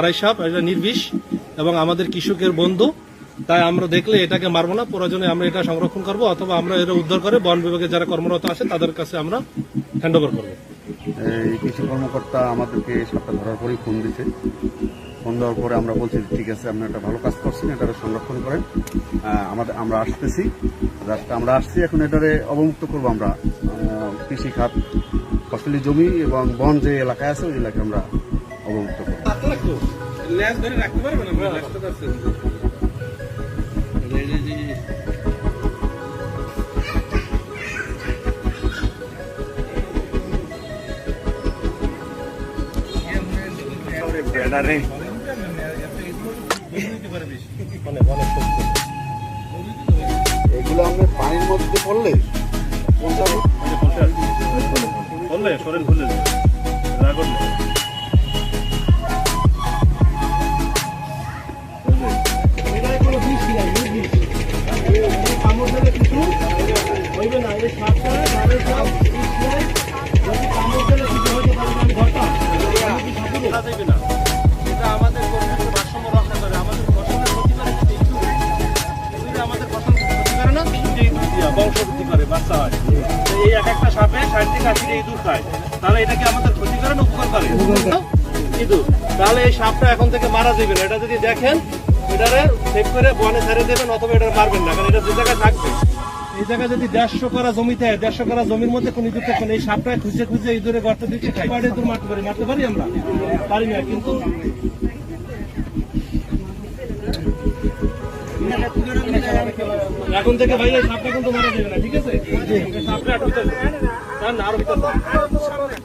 আড়াই সাপ এটা নির্বিষ এবং আমাদের কৃষকের বন্ধু। তাই আমরা দেখলে এটাকে মারবো না প্রয়োজনে আমরা এটা সংরক্ষণ করব অথবা আমরা এটা উদ্ধার করে বন বিভাগে যারা কর্মরত আছে তাদের কাছে আমরা হ্যান্ড ওভার করব। এই কৃষি কর্মকর্তা আমাদেরকে সাপটা ধরার পরেই ফোন দিছে। ফোন দেওয়ার পরে আমরা বলছি, ঠিক আছে, আপনি একটা ভালো কাজ করছেন, এটারে সংরক্ষণ করেন। আমাদের, আমরা আসতেছি জাস্ট আমরা আসছি, এখন এটারে অবমুক্ত করব আমরা। কৃষি খাত, ফসলি জমি এবং বন যে এলাকায় আছে, ওই এলাকায় আমরা অবমুক্ত করব। ধরে রাখতে পারবেন এগুলো আমরা পানির মধ্যে পড়লে বললে সরেন খুলে এটা আমাদের পরিবেশের ভারসাম্য রক্ষা করে। আমাদের ফসলের ক্ষতি করে কিন্তু একটু আমাদের ফসল ক্ষতি করে না বংশ করে, বাচ্চা হয়। এই এক একটা সাপে ষাট থেকে আশি এই দুধ খায়। তাহলে এটা কি আমাদের ক্ষতি করে না উপকার করে? কিন্তু তাহলে এই সাপটা এখন থেকে মারা যাবে না। এটা যদি দেখেন, এটারে সেভ করে বনে ছেড়ে দেবেন, অথবা এটা মারবেন না, কারণ এটা যে জায়গায় থাকবে। এই জায়গায় যদি দেড়শো করা জমি থাকে দেড়শো করা জমির মধ্যে কোন ইঁদুর থাকবে এই সাপটা খুঁজে খুঁজে ইঁদুরে গর্ত দিচ্ছে পাড়ে মারতে পারি মারতে পারি আমরা? পারি না কিন্তু এখন থেকে ভাই সাপটা কিন্তু মারা যাবে না ঠিক আছে? সাপটা ভিতরে যান, আরও ভিতরে। সরেন।